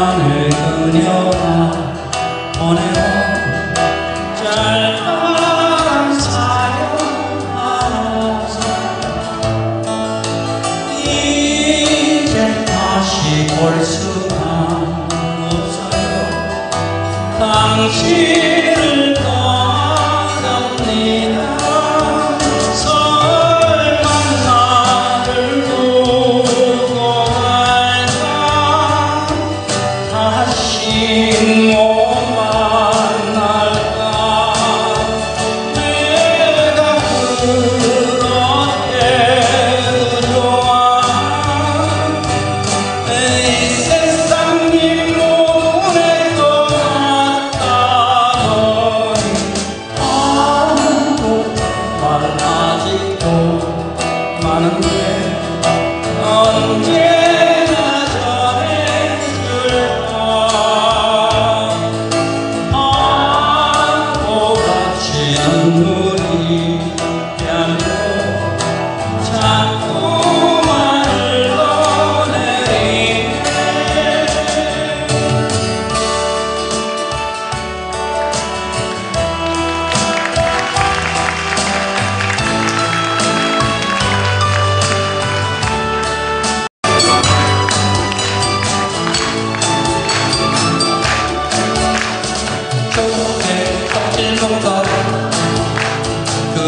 그녀가 보내고 짧은 사연 알아서 이제 다시 볼 수가 없어요. 당신을 semana.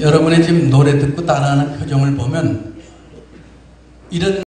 여러분의 지금 노래 듣고 따라하는 표정을 보면 이런